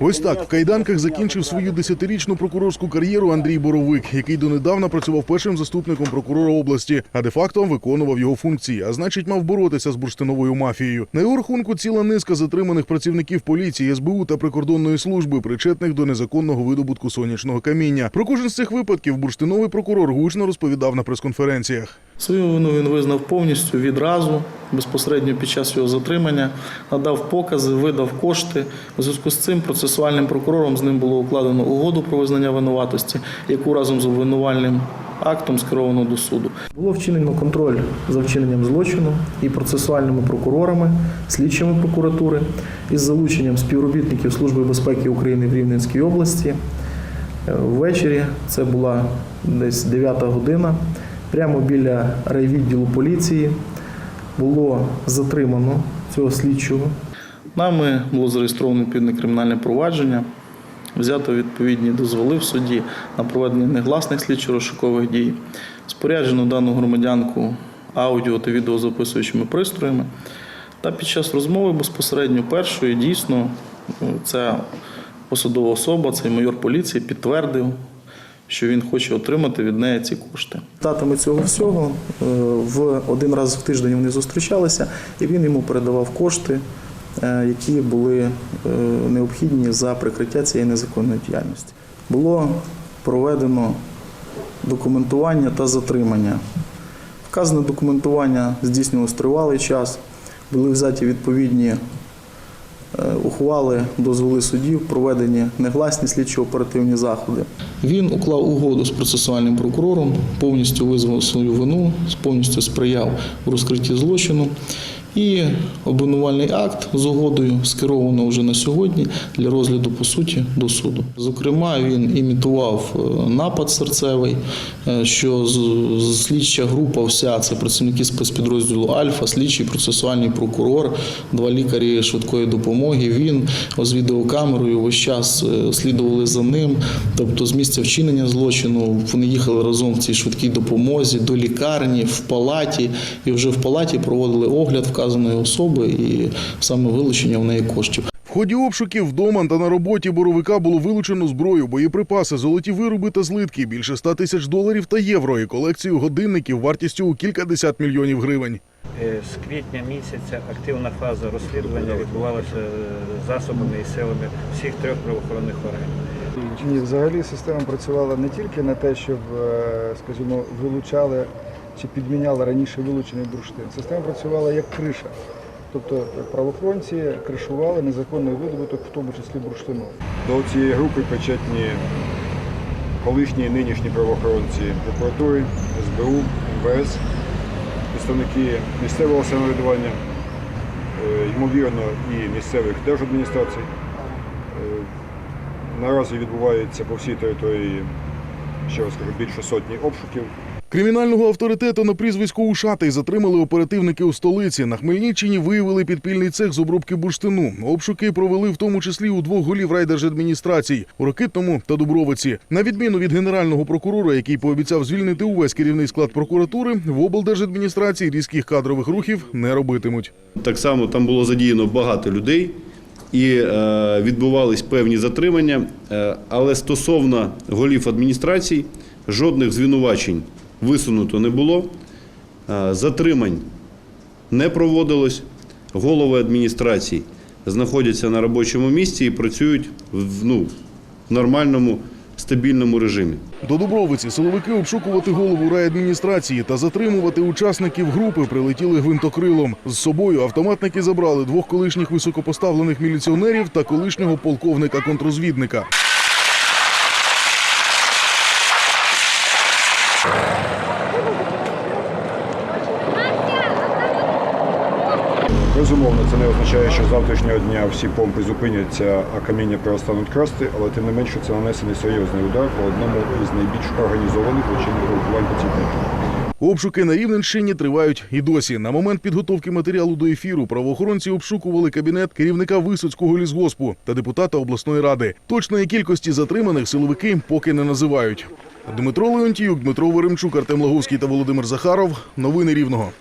Ось так в кайданках закінчив свою десятирічну прокурорську кар'єру Андрій Боровик, який донедавна працював першим заступником прокурора області, а де-факто виконував його функції, а значить, мав боротися з бурштиновою мафією. На його рахунку ціла низка затриманих працівників поліції, СБУ та прикордонної служби, причетних до незаконного видобутку сонячного каміння. Про кожен з цих випадків бурштиновий прокурор гучно розповідав на прес-конференціях. Свою вину він визнав повністю відразу, безпосередньо під час його затримання, надав покази, видав кошти. У зв'язку з цим процесуальним прокурором з ним було укладено угоду про визнання винуватості, яку разом з обвинувальним актом скеровано до суду. Було вчинено контроль за вчиненням злочину і процесуальними прокурорами, слідчими прокуратури із залученням співробітників Служби безпеки України в Рівненській області. Е, Ввечері це була десь 9 година. Прямо біля райвідділу поліції було затримано цього слідчого. Нами було зареєстровано відповідне кримінальне провадження, взято відповідні дозволи в суді на проведення негласних слідчо-розшукових дій, споряджено дану громадянку аудіо та відеозаписуючими пристроями. Та під час розмови безпосередньо першої дійсно е, ця посадова особа, цей майор поліції, підтвердив, що він хоче отримати від неї ці кошти. Татами цього всього е, в один раз в тиждень вони зустрічалися, і він йому передавав кошти, е, які були е, необхідні за прикриття цієї незаконної діяльності. Було проведено документування та затримання. Вказане документування здійснювалось тривалий час, були взяті відповідні ухвали, дозволи судів, проведені негласні слідчо-оперативні заходи. Він уклав угоду з процесуальним прокурором, повністю визвав свою вину, повністю сприяв у розкритті злочину. І обвинувальний акт з угодою скеровано вже на сьогодні для розгляду по суті до суду. Зокрема, він імітував е, напад серцевий, е, що слідча група, вся це працівники спецпідрозділу Альфа, слідчий процесуальний прокурор, два лікарі швидкої допомоги. Він з відеокамерою весь час е, слідували за ним. Тобто, з місця вчинення злочину вони їхали разом в цій швидкій допомозі до лікарні, в палаті, і вже в палаті проводили огляд вказаної особи і саме вилучення в неї коштів. В ході обшуків вдома та на роботі боровика було вилучено зброю, боєприпаси, золоті вироби та злитки, більше 100 тисяч доларів та євро і колекцію годинників вартістю у кількадесят мільйонів гривень. Е, З квітня місяця активна фаза розслідування відбувалася е, засобами і силами всіх трьох правоохоронних органів. Ні, взагалі система працювала не тільки на те, щоб, е, скажімо, вилучали чи підміняли раніше вилучений бурштин. Система працювала як криша. Тобто правоохоронці кришували незаконний видобуток, в тому числі бурштину. До цієї групи причетні колишні і нинішні правоохоронці прокуратури, СБУ, МВС, представники місцевого самоврядування, е, ймовірно, і місцевих держадміністрацій. Е, Наразі відбувається по всій території, ще раз кажу, більше сотні обшуків. Кримінального авторитету на прізвисько Ушатий затримали оперативники у столиці. На Хмельниччині виявили підпільний цех з обробки бурштину. Обшуки провели в тому числі у двох голів райдержадміністрацій у Рокитному та Дубровиці. На відміну від генерального прокурора, який пообіцяв звільнити увесь керівний склад прокуратури, в облдержадміністрації різких кадрових рухів не робитимуть. Так само там було задіяно багато людей і е, відбувались певні затримання. Е, але стосовно голів адміністрацій жодних звинувачень висунуто не було. Е, затримань не проводилось. Голови адміністрацій знаходяться на робочому місці і працюють в, ну, в нормальному стабільному режимі. До Дубровиці силовики обшукувати голову райадміністрації та затримувати учасників групи прилетіли гвинтокрилом. З собою автоматники забрали двох колишніх високопоставлених міліціонерів та колишнього полковника-контрозвідника. Безумовно, це не означає, що з завтрашнього дня всі помпи зупиняться, а каміння перестануть красти, але тим не менше це нанесений серйозний удар по одному із найбільш організованих злочинних групувань по цій. Обшуки на Рівненщині тривають і досі. На момент підготовки матеріалу до ефіру правоохоронці обшукували кабінет керівника Висоцького лісгоспу та депутата обласної ради. Точної кількості затриманих силовики поки не називають. Дмитро Леонтіюк, Дмитро Веремчук, Артем Лаговський та Володимир Захаров. Новини Рівного.